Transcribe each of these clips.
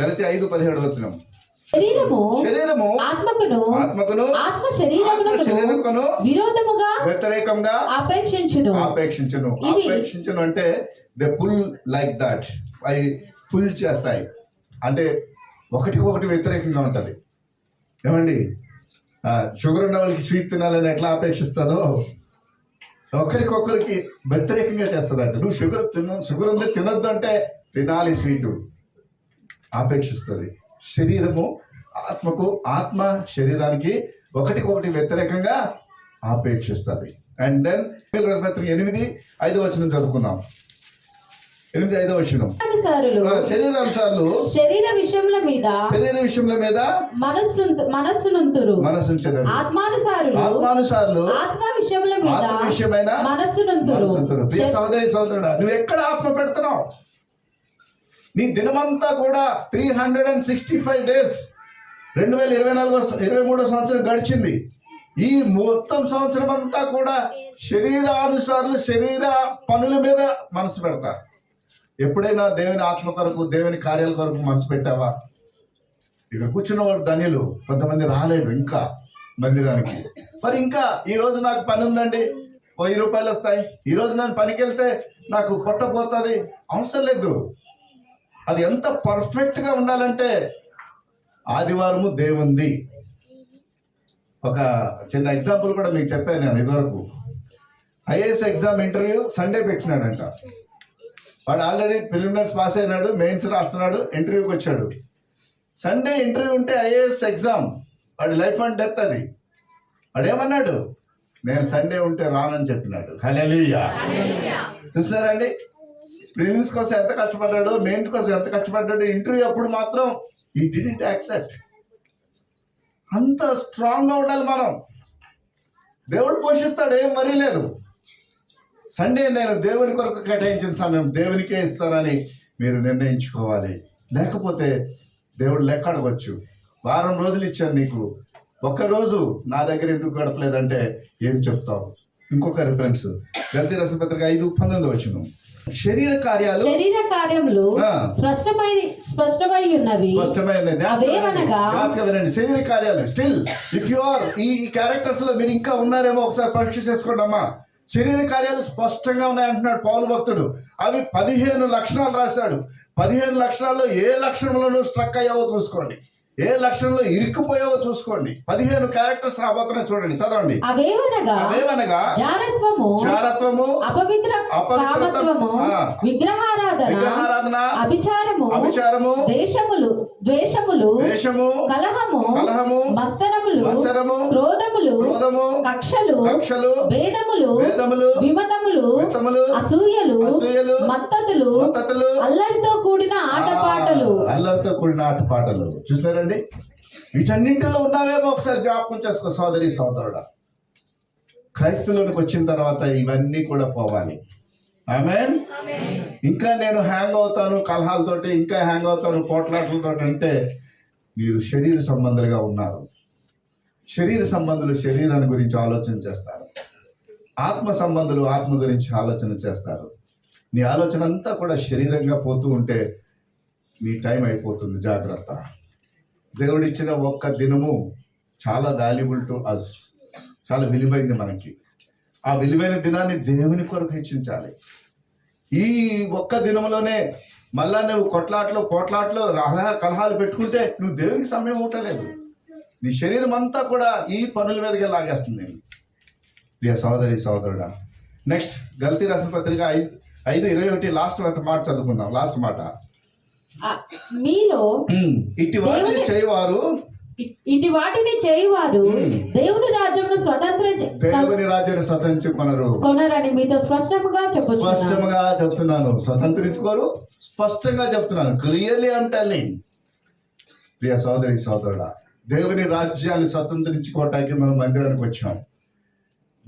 గలతి ఐదు పదిహేడు వస్తున్నాం శరీరము శరీరము ఆత్మకును ఆత్మకును ఆత్మ శరీరమునకును ఆత్మ శరీరమును విరోధముగా వ్యతిరేకంగా అపేక్షించును. ఆపేక్షించను ఇవి- ఆపేక్షించను అంటే దే పుల్ లైక్ దట్. అవి పుల్ చేస్తాయి. అంటే ఒకటికి ఒకటి వ్యతిరేకంగా ఉంటుంది. ఏమండి? షుగర్ ఉన్న వాళ్ళకి స్వీట్ తినాలని ఎట్లా ఆపేక్షిస్తుందో ఒకరికొకరికి వ్యతిరేకంగా చేస్తుందంట. నువ్వు షుగర్ తిన షుగర్ ఉంది తినొద్దు అంటే తినాలి స్వీటు. ఆపేక్షిస్తుంది. శరీరము ఆత్మకు ఆత్మ శరీరానికి ఒకటికొకటి వ్యతిరేకంగా ఆపేక్షిస్తుంది. అండ్ దెన్ పత్రిక ఎనిమిది ఐదో వచనం చదువుకుందాం. ఎనిమిది ఐదో ఆ, శరీరానుసార్లు శరీర విషయముల మీద శరీర విషయముల మీద మనస్సు మనస్సునంతురు. మనసు ఉంచదు ఆత్మానుసారులు ఆత్మానుసార్లు ఆత్మ విషయముల మీద ఆత్మ విషయమైన మనస్సునంతురు. సహోదరి సహోదరుడా నువ్వు ఎక్కడ ఆత్మ పెడుతున్నావు? నీ దినమంతా కూడా three hundred and sixty five days రెండు వేల ఇరవై నాలుగో ఇరవై మూడో సంవత్సరం గడిచింది. ఈ మొత్తం సంవత్సరం అంతా కూడా శరీరానుసారులు శరీర పనుల మీద మనసు పెడతారు. ఎప్పుడైనా దేవుని ఆత్మ కొరకు దేవుని కార్యాల కొరకు మనసు పెట్టావా? ఇక్కడ కూర్చున్న వాడు ధనిలు కొంతమంది రాలేదు ఇంకా మందిరానికి. మరి ఇంకా ఈ రోజు నాకు పని ఉందండి. వెయ్యి రూపాయలు వస్తాయి. ఈరోజు నేను పనికి వెళ్తే నాకు పొట్ట పోతుంది. అవసరం లేదు. అది ఎంత పర్ఫెక్ట్గా ఉండాలంటే ఆదివారము దేవుంది. ఒక చిన్న ఎగ్జాంపుల్ కూడా మీకు చెప్పాను నేను ఇదివరకు. ఐఏఎస్ ఎగ్జామ్ ఇంటర్వ్యూ సండే పెట్టినాడంట. వాడు ఆల్రెడీ ప్రిలిమినరీస్ పాస్ అయినాడు మెయిన్స్ రాస్తున్నాడు ఇంటర్వ్యూకి వచ్చాడు. సండే ఇంటర్వ్యూ ఉంటే ఐఏఎస్ ఎగ్జామ్ వాడి లైఫ్ అండ్ డెత్ అది. వాడు ఏమన్నాడు? నేను సండే ఉంటే రానని చెప్పినాడు. హలెలుయా చూసినారా అండి? ప్రిలిమ్స్ కోసం ఎంత కష్టపడ్డాడో మెయిన్స్ కోసం ఎంత కష్టపడ్డాడు ఇంటర్వ్యూ అప్పుడు మాత్రం ఈ డిడెంట్ యాక్సెప్ట్ అంత స్ట్రాంగ్గా ఉండాలి మనం. దేవుడు పోషిస్తాడు ఏం మరీ లేదు. సండే నేను దేవుని కొరకు కేటాయించిన సమయం దేవునికే ఇస్తానని మీరు నిర్ణయించుకోవాలి. లేకపోతే దేవుడు లెక్క అడగచ్చు. వారం రోజులు ఇచ్చాను నీకు. ఒక్కరోజు నా దగ్గర ఎందుకు గడపలేదంటే ఏం చెప్తావు? ఇంకొక రిఫరెన్స్ గల్తీ రసపత్రిక ఐదు పంతొమ్మిది వచ్చినాం శరీర కార్యాలు శరీర కార్యములు. స్పష్టమై స్పష్టమై ఉన్నవి? జాగ్రత్తగా వినండి. శరీర కార్యాలు. స్టిల్ ఇఫ్ యు ఆర్ ఈ క్యారెక్టర్స్లో మీరు ఇంకా ఉన్నారేమో ఒకసారి పరీక్ష చేసుకోండి అమ్మా. శరీర కార్యాలు స్పష్టంగా ఉన్నాయంటున్నాడు పౌలు భక్తుడు. అవి పదిహేను లక్షణాలు రాశాడు. పదిహేను లక్షణాల్లో ఏ లక్షణంలో నువ్వు స్ట్రక్ అయ్యావో చూసుకోండి. ఏ లక్షణంలో ఇరుక్కుపోయావో చూసుకోండి. పదిహేను క్యారెక్టర్స్ రాబోతున్నాయి చూడండి చదవండి. అవేవనగా? అవేవనగా? జారత్వము జారత్వము అపవిత్ర ఆ. విగ్రహారాధన విగ్రహారాధన అభిచారము అభిచారము దేశములు ద్వేషములు దేశము కలహము కలహము మస్తనములు మత్సరము క్రోధములు క్రోధము కక్షలు కక్షలు భేదములు వేదములు విమతములు విత్తములు అసూయలు అసూయలు మత్తతులు మత్తతులు అల్లరితో కూడిన ఆటపాటలు. అల్లరితో కూడిన ఆటపాటలు. చూసినారండి వీటన్నింటిలో ఉన్నావేమో ఒకసారి జ్ఞాపకం చేసుకో సోదరి సోదరుడా. క్రైస్తువులోనికి వచ్చిన తర్వాత ఇవన్నీ కూడా పోవాలి. ఆమె ఇంకా నేను హ్యాంగ్ అవుతాను కలహాలతోటి ఇంకా హ్యాంగ్ అవుతాను పోట్లాటలతో అంటే మీరు శరీర సంబంధులుగా ఉన్నారు. శరీర సంబంధులు శరీరాన్ని గురించి ఆలోచన చేస్తారు. ఆత్మ సంబంధులు ఆత్మ గురించి ఆలోచన చేస్తారు. నీ ఆలోచన అంతా కూడా శరీరంగా పోతూ ఉంటే నీ టైం అయిపోతుంది జాగ్రత్త. దేవుడిచ్చిన ఒక్క దినము చాలా వాల్యుబుల్ టు అస్ చాలా విలువైంది మనకి. ఆ విలువైన దినాన్ని దేవుని కొరకు హెచ్చించాలి. ఈ ఒక్క దినంలోనే మళ్ళా నువ్వు కొట్లాట్లో పోట్లాట్లో రహ కలహాలు పెట్టుకుంటే నువ్వు దేవునికి సమయం ఉండలేదు నీ శరీరం అంతా కూడా ఈ పనుల మీదకి లాగేస్తుంది. ప్రియ సోదరి సహోదరుడా నెక్స్ట్ గల్తీ రసపత్రిక పత్రిక ఐదు ఐదు ఇరవై ఒకటి లాస్ట్ మాట చదువుకుందాం లాస్ట్ మాట. మీలో ఇట్టి వాటిని చేయవారు. ఇటు వాటిని చేయువారు. దేవుని రాజ్యంను స్వతంత్ర దేవుని రాజ్యాన్ని స్వతంత్రించుకొనరు. కొనరని మీతో స్పష్టముగా చెప్పుచున్నాను. స్పష్టంగా చెప్తున్నాను. స్వతంత్రించుకోరు స్పష్టంగా చెప్తున్నాను. Clearly telling. ప్రియ సోదరి సోదరుడా దేవుని రాజ్యాన్ని స్వతంత్రించుకోవటానికి మనం మందిరానికి వచ్చాం.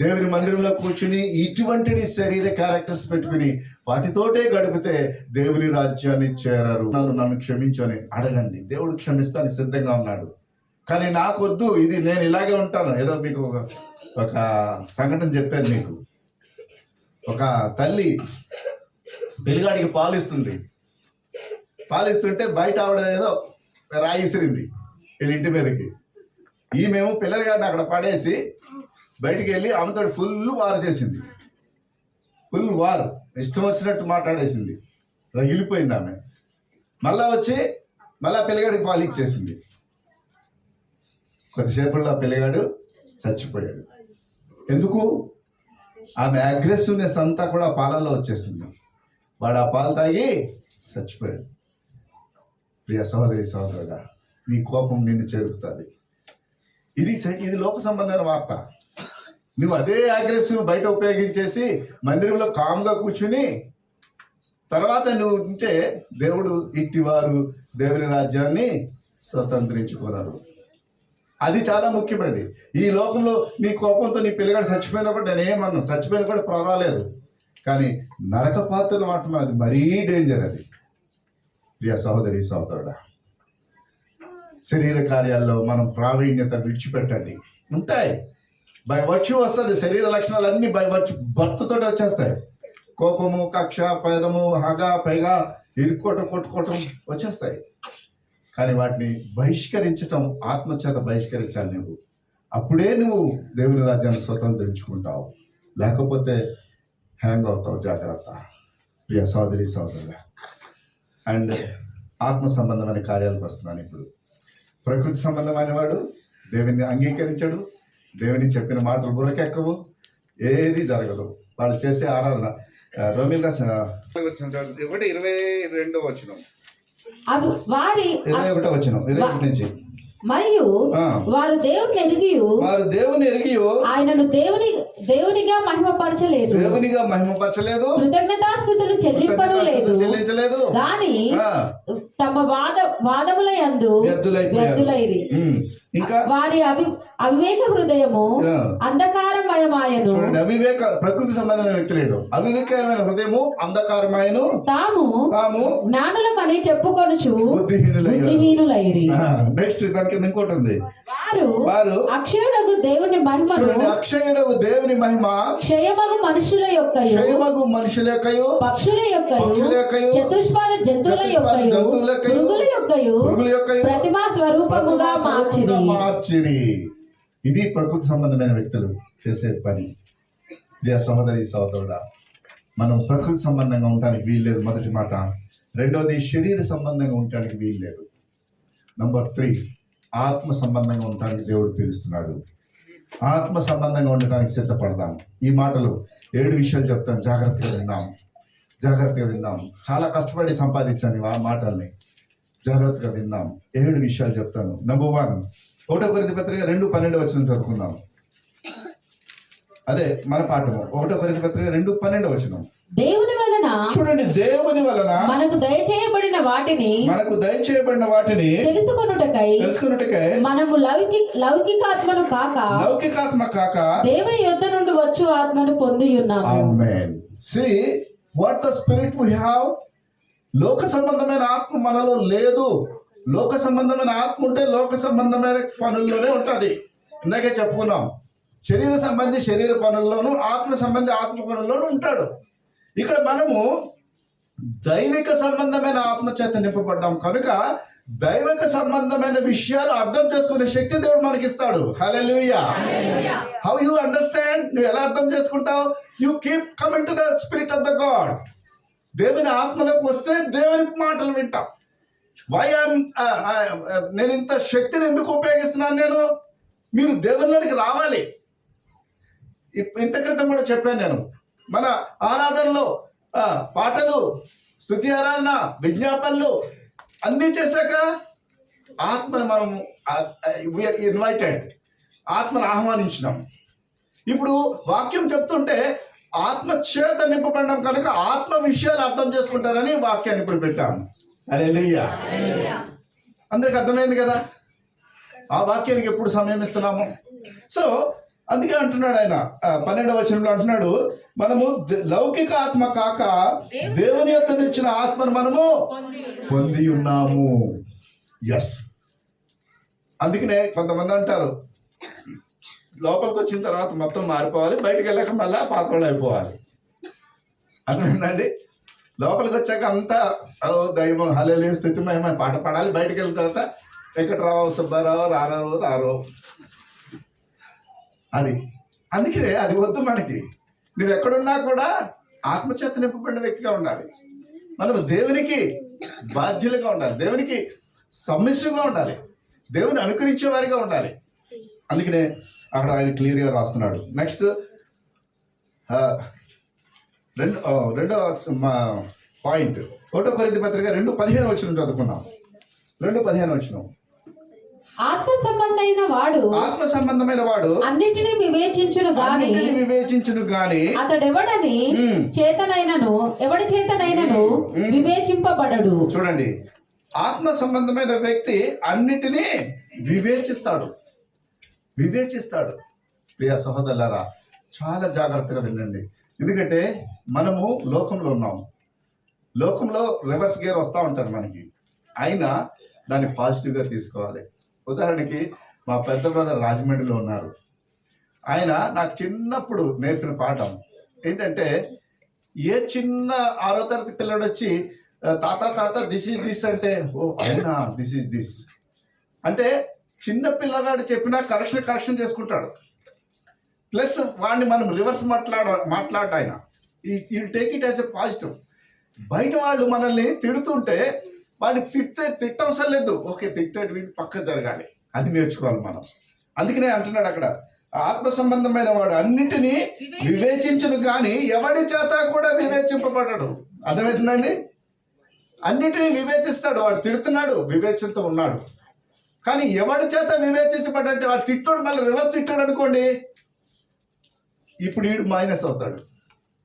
దేవుని మందిరంలో కూర్చుని ఇటువంటి శరీర క్యారెక్టర్స్ పెట్టుకుని వాటితోటే గడిపితే దేవుని రాజ్యాన్ని చేరరు. నన్ను నన్ను క్షమించని అడగండి. దేవుడు క్షమిస్తాను సిద్ధంగా ఉన్నాడు. కానీ నాకొద్దు ఇది నేను ఇలాగే ఉంటాను. ఏదో మీకు ఒక- ఒక సంఘటన చెప్పాను మీకు. ఒక తల్లి పిల్లగాడికి పాలు ఇస్తుంది పాలిస్తుంటే బయట ఆవిడ ఏదో రాయిసిరింది వీళ్ళ ఇంటి మీదకి. ఈమెమో పిల్లగాడిని అక్కడ పడేసి బయటికి వెళ్ళి ఆమెతో ఫుల్ వార్ చేసింది. Full war. ఇష్టం వచ్చినట్టు మాట్లాడేసింది. రగిలిపోయింది ఆమె. మళ్ళా వచ్చి మళ్ళా పిల్లగాడికి పాలు ఇచ్చేసింది. కొద్దిసేపట్లో ఆ పిల్లగాడు చచ్చిపోయాడు. ఎందుకు? ఆమె అగ్రెసివ్నెస్ అంతా కూడా పాలల్లో వచ్చేసింది. వాడు ఆ పాలు తాగి చచ్చిపోయాడు. ప్రియ సహోదరి సహోదరుడా నీ కోపం నిన్ను చేరుకుతుంది. ఇది చ- ఇది లోక సంబంధమైన వార్త. నువ్వు అదే అగ్రెసివ్ బయట ఉపయోగించేసి మందిరంలో కామ్గా కూర్చుని తర్వాత నువ్వు ఉంటే దేవుడు ఇట్టివారు దేవుని రాజ్యాన్ని స్వతంత్రించుకున్నారు. అది చాలా ముఖ్యమండి ఈ లోకంలో నీ కోపంతో నీ పిల్లగాడు చచ్చిపోయినప్పుడు నేను ఏమన్నాను చచ్చిపోయిన కూడా పర్వాలేదు. కానీ నరక పాత్రలు మాత్రం అది మరీ డేంజర్ అది. ప్రియ సహోదరి సహోదరుడా శరీర కార్యాల్లో మనం ప్రావీణ్యత విడిచిపెట్టండి. ఉంటాయి. బై వర్చ్యూ వస్తుంది శరీర లక్షణాలు అన్నీ బై వచ్చు భర్తతో వచ్చేస్తాయి. కోపము కక్ష పేదము హగ పైగా ఇరుక్కోవటం కొట్టుకోవటం వచ్చేస్తాయి. కానీ వాటిని బహిష్కరించటం ఆత్మచేత బహిష్కరించాలి నువ్వు. అప్పుడే నువ్వు దేవుని రాజ్యాన్ని స్వతంత్రించుకుంటావు లేకపోతే హ్యాంగ్ అవుతావు జాగ్రత్త. ప్రియ సోదరి సోదరుల అండ్ ఆత్మ సంబంధమైన కార్యాలకు వస్తున్నాను ఇప్పుడు. ప్రకృతి సంబంధమైన వాడు దేవుని అంగీకరించడు. దేవుని చెప్పిన మాటలు బుర్రకెక్కవు ఏది జరగదు. వాళ్ళు చేసే ఆరాధన. రోమిల్ ఒకటి ఇరవై రెండో వచ్చిన ఇరవై ఒకటో వచ్చిన ఇరవై ఒకటి నుంచి. మరియు. వారు దేవుని ఎరిగి వారు దేవుని ఎరిగి ఆయనను దేవుని దేవునిగా మహిమపరచలేదు. దేవునిగా మహిమపరచలేదు. కృతజ్ఞతాస్థుతులు చెల్లింపను లేదు చెల్లించలేదు. ఆ, తమ వాద వాదముల యందు వ్యర్థులైరి. ఇంకా? వారి అవి అవివేక హృదయము. అంధకారమయమాయను. అవివేక ప్రకృతి సంబంధమైన వ్యక్తి లేడు. అవివేకమైన హృదయము అంధకారమాయను. తాము తాము జ్ఞానులమని చెప్పుకొనుచు బుద్ధిహీనులైరి. నెక్స్ట్ దాని కింద ఇంకోటి ఉంది. వారు అక్షయుడగు దేవుని మహిమను చూడండి అక్షయుడవు దేవుని మహిమ క్షయమగు మనుషుల యొక్కయు క్షయమగు మనుషుల యొక్కయు పక్షుల యొక్కయు పక్షుల యొక్కయు, చతుష్పాద జంతువుల యొక్కయు జంతువుల పురుగుల పురుగుల యొక్కయు ప్రతిమా స్వరూపముగా మార్చిరి. మార్చిరి. ఇది ప్రకృతి సంబంధమైన వ్యక్తులు చేసే పని. ప్రియ సహోదరి సహోదరుడా మనం ప్రకృతి సంబంధంగా ఉండడానికి వీల్లేదు మొదటి మాట. రెండోది శరీర సంబంధంగా ఉండడానికి వీల్లేదు. నంబర్ త్రీ ఆత్మ సంబంధంగా ఉండటానికి దేవుడు పిలుస్తున్నాడు. ఆత్మ సంబంధంగా ఉండటానికి సిద్ధపడదాం. ఈ మాటలు ఏడు విషయాలు చెప్తాను. జాగ్రత్తగా విందాం. జాగ్రత్తగా విందాం. చాలా కష్టపడి సంపాదించాను ఆ మాటల్ని. జాగ్రత్తగా విందాం. ఏడు విషయాలు చెప్తాను. నెంబర్ వన్ ఒకటో కొరింథీ పత్రిక రెండు పన్నెండు వచ్చిన చదువుకుందాం. అదే మన పాఠము. ఒకటో కొరింథీ పత్రిక రెండు పన్నెండు వచ్చిన దేవుని వలన చూడండి దేవుని వలన మనకు దయచేయబడిన వాటిని మనకు దయచేయబడిన వాటిని తెలుసుకొనుటకై తెలుసుకున్నట్టుకే మనము లౌకిక లౌకికాత్మను కాక లౌకికాత్మ కాక దేవుని యుద్ధ నుండి వచ్చు ఆత్మను పొంది ఉన్నాము. Amen. See what the spirit we have లోక సంబంధమైన ఆత్మ మనలో లేదు. లోక సంబంధమైన ఆత్మ ఉంటే లోక సంబంధమైన పనుల్లోనే ఉంటుంది. ఇందాకే చెప్పుకున్నాం. శరీర సంబంధి శరీర పనుల్లోనూ ఆత్మ సంబంధి ఆత్మ పనుల్లోనూ ఉంటాడు. ఇక్కడ మనము దైవిక సంబంధమైన ఆత్మ చేత నింపబడ్డాం. కనుక దైవిక సంబంధమైన విషయాలు అర్థం చేసుకునే శక్తి దేవుడు మనకి ఇస్తాడు హల్లెలూయా. హౌ యూ అండర్స్టాండ్ నువ్వు ఎలా అర్థం చేసుకుంటావు? You keep coming to the spirit of the God దేవుని ఆత్మలోకి వస్తే దేవుని మాటలు వింటాం. వై నేను ఇంత శక్తిని ఎందుకు ఉపయోగిస్తున్నాను నేను? మీరు దేవునిలోనికి రావాలి. ఇంత క్రితం కూడా చెప్పాను నేను. మన ఆరాధనలో పాటలు స్థుతి ఆరాధన విజ్ఞాపనలు అన్నీ చేశాక ఆత్మను మనం ఇన్వైటెడ్ ఆత్మను ఆహ్వానించినాం. ఇప్పుడు వాక్యం చెప్తుంటే ఆత్మ చేత నింపబడినాం కనుక ఆత్మ విషయాలు అర్థం చేసుకుంటారని వాక్యాన్ని ఇప్పుడు పెట్టాం. అరే అందరికి అర్థమైంది కదా? ఆ వాక్యానికి ఎప్పుడు సమయం ఇస్తున్నాము? సో అందుకే అంటున్నాడు ఆయన. పన్నెండవ వచనంలో అంటున్నాడు మనము లౌకిక ఆత్మ కాక దేవుని యొక్క ఇచ్చిన ఆత్మను మనము పొంది ఉన్నాము. ఎస్ అందుకనే కొంతమంది అంటారు లోపలికి వచ్చిన తర్వాత మొత్తం మారిపోవాలి బయటికి వెళ్ళాక మళ్ళీ పాత్రలు అయిపోవాలి. అర్థమైందండి? లోపలికి వచ్చాక అంతా ఓ దైవం హలేలు స్థితిమయమ పాట పాడాలి. బయటికి వెళ్ళిన తర్వాత వెంకటరావు సుబ్బారావు రారావు రారో అది. అందుకే అది వద్దు మనకి. నువ్వు ఎక్కడున్నా కూడా ఆత్మచేత నింపబడిన వ్యక్తిగా ఉండాలి. మనం దేవునికి బాధ్యులుగా ఉండాలి. దేవునికి సమ్మిశ్రంగా ఉండాలి. దేవుని అనుకరించే వారిగా ఉండాలి. అందుకనే అక్కడ ఆయన క్లియర్గా రాస్తున్నాడు. నెక్స్ట్ రెండు రెండో మా పాయింట్. ఒకటో కొరింది పత్రిక రెండు పదిహేను వచ్చిన చదువుకున్నాం రెండు పదిహేను వచ్చినాం. ఆత్మ సంబంధైన వాడు ఆత్మ సంబంధమైన వాడు అన్నిటినీ వివేచించును గాని అన్నిటిని వివేచించును గాని అతడెవడని ఉమ్. చేతనైనను ఎవడి చేతనైనను వివేచింపబడడు. చూడండి. ఆత్మ సంబంధమైన వ్యక్తి అన్నిటినీ వివేచిస్తాడు. వివేచిస్తాడు. ప్రియ సహోదరులారా చాలా జాగ్రత్తగా వినండి. ఎందుకంటే మనము లోకంలో ఉన్నాము లోకంలో రివర్స్ గేర్ వస్తూ ఉంటుంది మనకి. అయినా దాన్ని పాజిటివ్గా తీసుకోవాలి. ఉదాహరణకి మా పెద్ద బ్రదర్ రాజమండ్రిలో ఉన్నారు. ఆయన నాకు చిన్నప్పుడు నేర్పిన పాఠం ఏంటంటే ఏ చిన్న ఆరో తరగతి పిల్లడు వచ్చి తాత తాత దిస్ ఇస్ దిస్ అంటే ఓ అవునా దిస్ ఇస్ దిస్ అంటే చిన్న పిల్లగాడు చెప్పినా కరెక్షన్ కరెక్షన్ చేసుకుంటాడు. ప్లస్ వాడిని మనం రివర్స్ మాట్లాడ మాట్లాడ ఆయన ఈ take it as a positive. బయట వాళ్ళు మనల్ని తిడుతుంటే వాడిని తిట్టే తిట్టవసరం లేదు. ఓకే తిట్టాడు వీడి పక్క జరగాలి. అది నేర్చుకోవాలి మనం. అందుకనే అంటున్నాడు అక్కడ ఆత్మ సంబంధమైన వాడు అన్నిటినీ వివేచించును కానీ ఎవడి చేత కూడా వివేచింపబడడు. అర్థమవుతుందండి? అన్నిటినీ వివేచిస్తాడు. వాడు తిడుతున్నాడు వివేచనతో ఉన్నాడు. కానీ ఎవడి చేత వివేచించబడంటే వాడు తిట్టాడు మళ్ళీ రివర్స్ తిట్టాడు అనుకోండి. ఇప్పుడు వీడు మైనస్ అవుతాడు.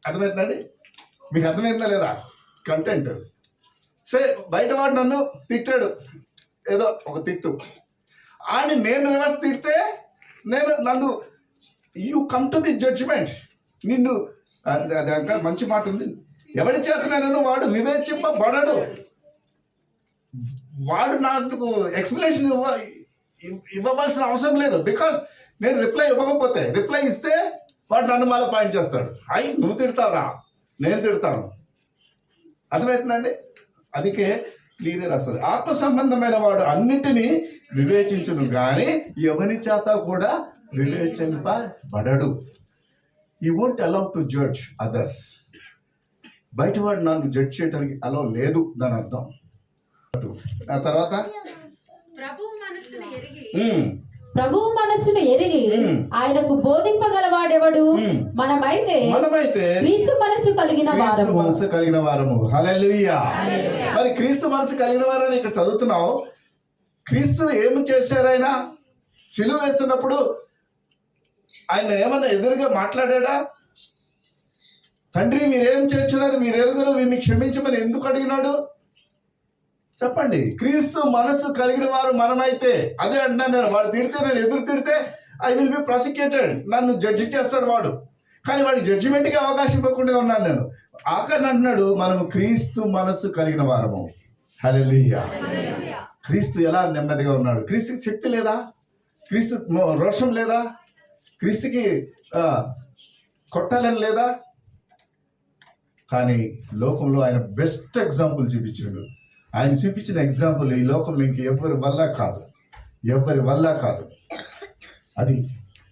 అర్థమవుతుందండి? మీకు అర్థమైందా లేదా? కంటెంట్. సరే బయట వాడు నన్ను తిట్టాడు. ఏదో ఒక తిట్టు. అని నేను రివర్స్ తిడితే నేను నన్ను you come to the judgment నిన్ను అది మంచి మాట ఉంది. ఎవరి చేతనైనా వాడు వివేచింపబడడు. వాడు నాకు ఎక్స్ప్లెనేషన్ ఇవ్వ ఇవ్వవలసిన అవసరం లేదు. బికాస్ నేను రిప్లై ఇవ్వకపోతే రిప్లై ఇస్తే వాడు నన్ను మళ్ళీ పాయింట్ చేస్తాడు. అయి నువ్వు తిడతావురా? నేను తిడతాను. అర్థమవుతుందండి అందుకే క్లియర్ వస్తుంది ఆత్మ సంబంధమైన వాడు అన్నిటినీ వివేచించును కానీ ఎవరి చేత కూడా వివేచింపబడడు. He won't allow to judge others బయట వాడు నన్ను జడ్జ్ చేయడానికి అలౌ లేదు దాని అర్థం. ఆ తర్వాత? ప్రభు ఎరిగి ప్రభువు మనస్సును ఎరిగి. ఆయనకు బోధింపగలవాడెవడు. మనమైతే మనమైతే క్రీస్తు మనస్సు కలిగిన క్రీస్తు వారము. మనసు కలిగిన వారము. హల్లెలూయా. మరి క్రీస్తు మనసు కలిగిన వారని ఇక్కడ చదువుతున్నావు. క్రీస్తు ఏమి చేశారు ఆయన? సిలువ వేస్తున్నప్పుడు ఆయన ఏమన్నా ఎదురుగా మాట్లాడా తండ్రి మీరేం చేస్తున్నారు? మీరు ఎరుగురు వీరిని క్షమించమని ఎందుకు అడిగినాడు? చెప్పండి. క్రీస్తు మనసు కలిగిన వారు మనమైతే అదే అంటున్నాను నేను. వాడు తిడితే నేను ఎదురు తిడితే ఐ విల్ బి ప్రాసిక్యూటెడ్ నన్ను జడ్జి చేస్తాడు వాడు. కానీ వాడి జడ్జిమెంట్కి అవకాశం ఇవ్వకుండా ఉన్నాను నేను. ఆఖరిని అంటున్నాడు మనం క్రీస్తు మనసు కలిగిన వారము. హల్లెలూయా క్రీస్తు ఎలా నెమ్మదిగా ఉన్నాడు? క్రీస్తుకి శక్తి లేదా? క్రీస్తు రోషం లేదా? క్రీస్తుకి కొట్టాలని లేదా? కానీ లోకంలో ఆయన బెస్ట్ ఎగ్జాంపుల్ చూపించాడు. ఆయన చూపించిన ఎగ్జాంపుల్ ఈ లోకంలో ఇంక ఎవరి వల్ల కాదు ఎవరి వల్ల కాదు అది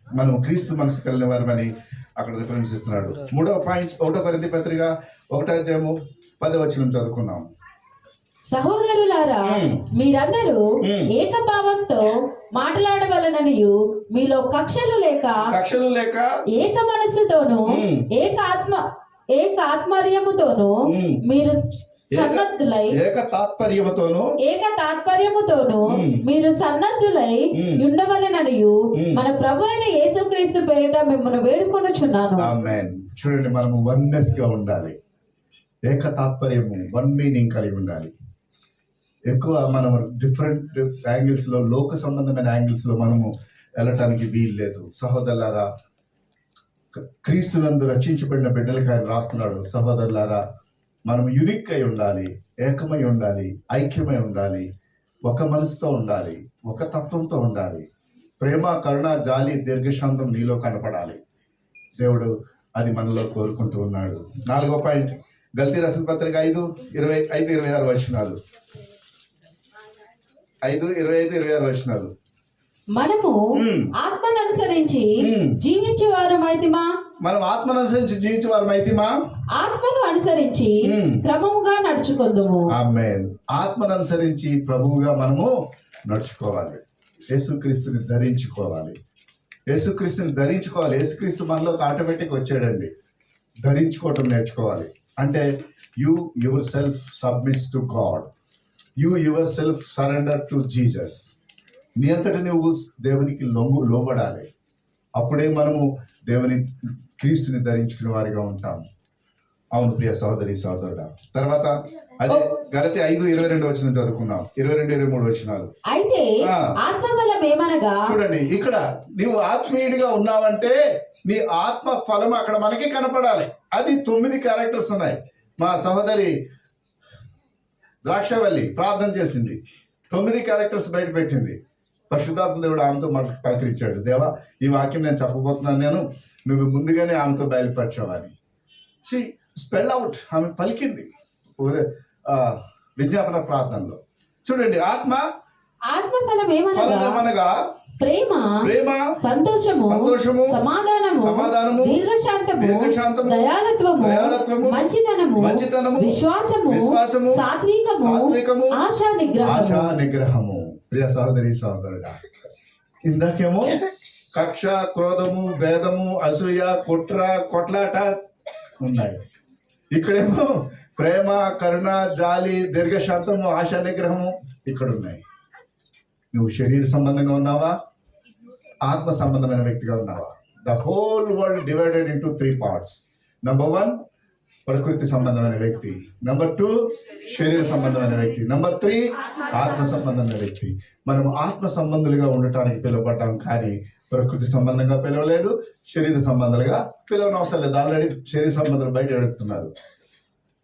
మనం క్రీస్తు మనసు కలిగిన వారమని అక్కడ రిఫరెన్స్ ఇస్తున్నాడు మూడవ పాయింట్ ఒకటో కొరింథీ పత్రిక ఒకటో అధ్యాయము పదో వచనం చదువుకున్నాం సహోదరులారా. మీరందరూ ఉమ్. ఏకభావంతో మాట్లాడవలననియు మీలో కక్షలు లేక కక్షలు లేక ఏక మనస్సుతోను ఉమ్. ఏక ఆత్మ ఏక ఆత్మర్యముతోను. మీరు ఏక సన్నద్ధులై ఏక తాత్పర్యముతోను ఏక తాత్పర్యముతోను. మీరు సన్నద్ధులై. ఉండవలెననియు. మన ప్రభు అయిన యేసుక్రీస్తు పేరిట మిమ్మల్ని వేడుకొనుచున్నాను ఆమెన్ చూడండి మనము వన్నెస్గా ఉండాలి ఏక తాత్పర్యము వన్ మీనింగ్ కలిగి ఉండాలి ఎక్కువ మనం డిఫరెంట్ యాంగిల్స్లో లోక సంబంధమైన యాంగిల్స్లో మనము వెళ్ళటానికి వీలు లేదు సహోదరులారా క్రీస్తునందు రక్షించబడిన బిడ్డలకి ఆయన రాస్తున్నాడు సహోదరులారా మనం యునిక్ అయి ఉండాలి ఏకమై ఉండాలి ఐక్యమై ఉండాలి ఒక మనసుతో ఉండాలి ఒక తత్వంతో ఉండాలి. ప్రేమ కరుణ జాలి దీర్ఘశాంతం నీలో కనపడాలి. దేవుడు అది మనలో కోరుకుంటూ ఉన్నాడు. నాలుగో పాయింట్. గల్తీ రసల పత్రిక ఐదు ఇరవై ఐదు ఇరవై ఆరు వచనాలు. ఐదు ఇరవై ఐదు ఇరవై ఆరు వచనాలు. మనము అనుసరించి. జీవించే వారమైతిమా మనం ఆత్మను అనుసరించి జీవించే వారం అయితేమా ఆత్మను అనుసరించి మ్మ్. క్రమముగా నడుచుకుందుము. ఆమెన్. ఆత్మను అనుసరించి ప్రభువుగా మనము నడుచుకోవాలి. యేసుక్రీస్తుని ధరించుకోవాలి. యేసుక్రీస్తుని ధరించుకోవాలి. యేసుక్రీస్తు మనలోకి ఆటోమేటిక్ వచ్చాడండి. ధరించుకోవటం నేర్చుకోవాలి. అంటే you yourself submits to God you yourself surrender to Jesus నీ అంతటి నువ్వు దేవునికి లొంగు లోబడాలి. అప్పుడే మనము దేవుని క్రీస్తుని ధరించుకునే వారిగా ఉంటాము అవును ప్రియ సహోదరి సహోదరుడా. తర్వాత అదే గలతి ఐదు ఇరవై రెండు వచ్చిన చదువుకున్నాం ఇరవై రెండు ఇరవై మూడు వచ్చినాలు అయితే ఆ. ఆత్మ ఫలం ఏమనగా? చూడండి ఇక్కడ నీవు ఆత్మీయుడిగా ఉన్నావంటే నీ ఆత్మ ఫలం అక్కడ మనకి కనపడాలి. అది తొమ్మిది క్యారెక్టర్స్ ఉన్నాయి. మా సహోదరి ద్రాక్షవల్లి ప్రార్థన చేసింది. తొమ్మిది క్యారెక్టర్స్ బయట పెట్టింది. పరిశుద్ధాత్మ దేవుడు ఆమెతో మనకు పలకరించాడు. దేవా ఈ వాక్యం నేను చెప్పబోతున్నాను నేను. నువ్వు ముందుగానే ఆమెతో బయలుపరచావని. షీ స్పెల్ అవుట్ ఆమె పలికింది. విజ్ఞాపన ప్రార్థనలో. చూడండి ఆత్మ ఆత్మ ఫలం ఏమనగా? ప్రేమ ప్రేమ సంతోషము సంతోషము, సమాధానము సమాధానము, దీర్ఘశాంతము దీర్ఘశాంతము, దయాలత్వము దయాలత్వము, మంచితనము మంచితనము, విశ్వాసము విశ్వాసము, సాత్వికము సాత్వికము, ఆశా నిగ్రహము ఆశా నిగ్రహము ప్రియ సహోదరి సహోదరుడా ఇందాకేమో కక్ష క్రోధము భేదము అసూయ కుట్ర కొట్లాట ఉన్నాయి ఇక్కడేమో ప్రేమ కరుణ జాలి దీర్ఘశాంతము ఆశా నిగ్రహము ఇక్కడ ఉన్నాయి నువ్వు శరీర సంబంధంగా ఉన్నావా ఆత్మ సంబంధమైన వ్యక్తిగా ఉన్నావా the whole world divided into three parts number one ప్రకృతి సంబంధమైన వ్యక్తి. నంబర్ టూ శరీర సంబంధమైన వ్యక్తి. నంబర్ త్రీ ఆత్మ సంబంధమైన వ్యక్తి. మనం ఆత్మ సంబంధులుగా ఉండటానికి పిలువబడ్డాం కానీ ప్రకృతి సంబంధంగా పిలవలేడు శరీర సంబంధాలుగా పిలవనవసరం లేదు. ఆల్రెడీ శరీర సంబంధాలు బయట ఎడుతున్నారు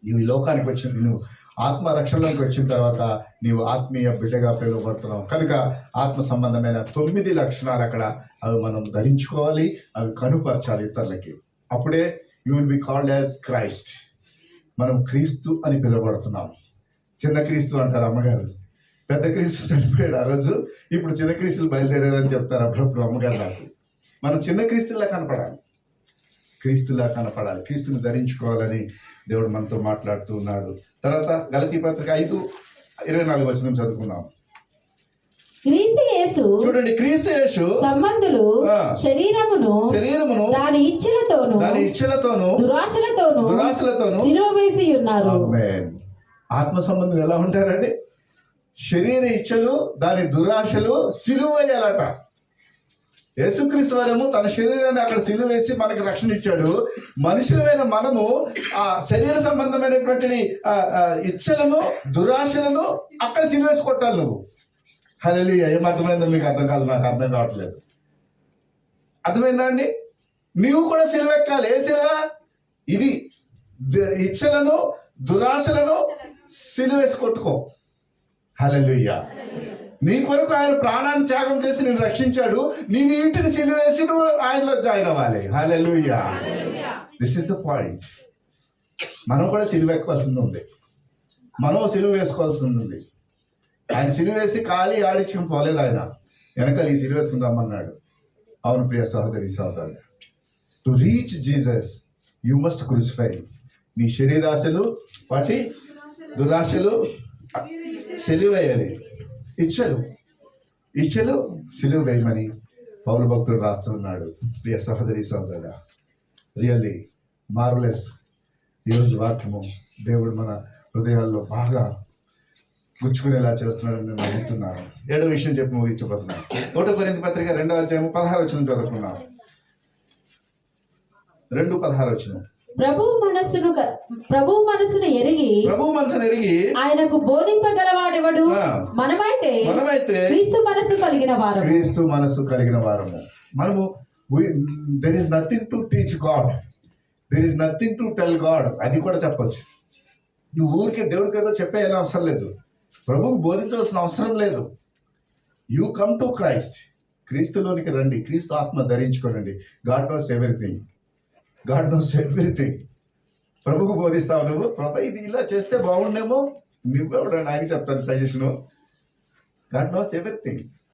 నీవు ఈ లోకానికి వచ్చింది నువ్వు ఆత్మ రక్షణలోకి వచ్చిన తర్వాత నీవు ఆత్మీయ బిడ్డగా పిలువబడుతున్నావు. కనుక ఆత్మ సంబంధమైన తొమ్మిది లక్షణాలు అక్కడ అవి మనం ధరించుకోవాలి అవి కనుపరచాలి ఇతరులకి. అప్పుడే you will be called as Christ మనం క్రీస్తు అని పిలువబడుతున్నాం. చిన్న క్రీస్తు అంటారు అమ్మగారు. పెద్ద క్రీస్తు చనిపోయాడు ఆ రోజు. ఇప్పుడు చిన్న క్రీస్తులు బయలుదేరారని చెప్తారు అప్పుడప్పుడు అమ్మగారు నాకు. మనం చిన్న క్రీస్తులా కనపడాలి. క్రీస్తులా కనపడాలి. క్రీస్తుని ధరించుకోవాలని దేవుడు మనతో మాట్లాడుతూ ఉన్నాడు. తర్వాత గలతీ పత్రిక ఐదు ఇరవై నాలుగు వచనం చదువుకున్నాం క్రీస్తు యేసు చూడండి క్రీస్తు యేసు సంబంధులు. శరీరమును శరీరమును దాని ఇచ్చలతోను దాని ఇచ్చలతోను దురాశలతోను దురాశలతోను సిలువ వేసి ఉన్నారు ఆమేన్. ఆత్మ సంబంధం ఎలా ఉంటారండి శరీర ఇచ్చలు దాని దురాశలు సిలువ వేయాలట యేసుక్రీస్తు వారేమో తన శరీరాన్ని అక్కడ సిలువ వేసి మనకి రక్షణ ఇచ్చాడు మనుషులమైన మనము ఆ శరీర సంబంధమైనటువంటి ఇచ్చలను దురాశలను అక్కడ సిలువ వేసి కొట్టాలి నువ్వు హలో ఏం అర్థమైందో మీకు అర్థం కాదు నాకు అర్థం కావట్లేదు. అర్థమైందా అండి? నీవు కూడా సిలువ ఎక్కాలి. ఏ సిలువ? ఇది ఇచ్చలను దురాశలను సిలువేసి కొట్టుకో. హల్లెలూయా. నీ కొరకు ఆయన ప్రాణాన్ని త్యాగం చేసి నేను రక్షించాడు. నీ ఇంటిని సిలువేసి నువ్వు ఆయనలో జాయిన్ అవ్వాలి. Hallelujah. This is the point మనం కూడా సిలువ ఎక్కాల్సింది ఉంది. మనం సిలువ వేసుకోవాల్సింది ఉంది. ఆయన సిలువ వేసి ఖాళీ ఆడించుకుని పోలేదు ఆయన. వెనకాల ఈ సిలువేసుకుని రమ్మన్నాడు. అవును ప్రియ సహోదరి సహోదరు to reach Jesus you must crucify నీ శరీరాశలు వాటి దురాశలు సెలువు ఇచ్చలు ఇచ్చలు సిలువ వేయమని పౌరు భక్తుడు రాస్తున్నాడు ప్రియ సహోదరి సహోదరుడా. రియల్లీ మార్వలెస్ ఈరోజు వాక్యము దేవుడు మన హృదయాల్లో బాగా గుచ్చుకునేలా చేస్తున్నాడని నేను నమ్ముతున్నాను ఏడో విషయం చెప్పి ముగించబోతున్నాను ఒకటో కొరింథీ పత్రిక రెండో అధ్యాయం పదహారు వచ్చిన చదువుకున్నాం రెండు పదహారు వచ్చిన ప్రభు మనస్సును ప్రభు మనస్సును ఎరిగి ప్రభు మనసును ఎరిగి ఆయనకు బోధింపగలవాడెవడు. మనమైతే మనమైతే క్రీస్తు మనస్సు కలిగిన వారు క్రీస్తు మనసు కలిగిన వారము. మనము there is nothing to teach God there is nothing to tell God అది కూడా చెప్పొచ్చు. నువ్వు ఊరికే దేవుడికి ఏదో చెప్పేయాలని అవసరం లేదు. ప్రభువు బోధించవలసిన అవసరం లేదు. యూ కమ్ టు క్రైస్ట్ క్రీస్తులోనికి రండి. క్రీస్తు ఆత్మ ధరించుకోనండి. God knows everything God knows everything ప్రభుకు బోధిస్తావు నువ్వు? ప్రభు ఇది ఇలా చేస్తే బాగుండేమో. నువ్వు ఆయన చెప్తాను సజెషను. God knows everything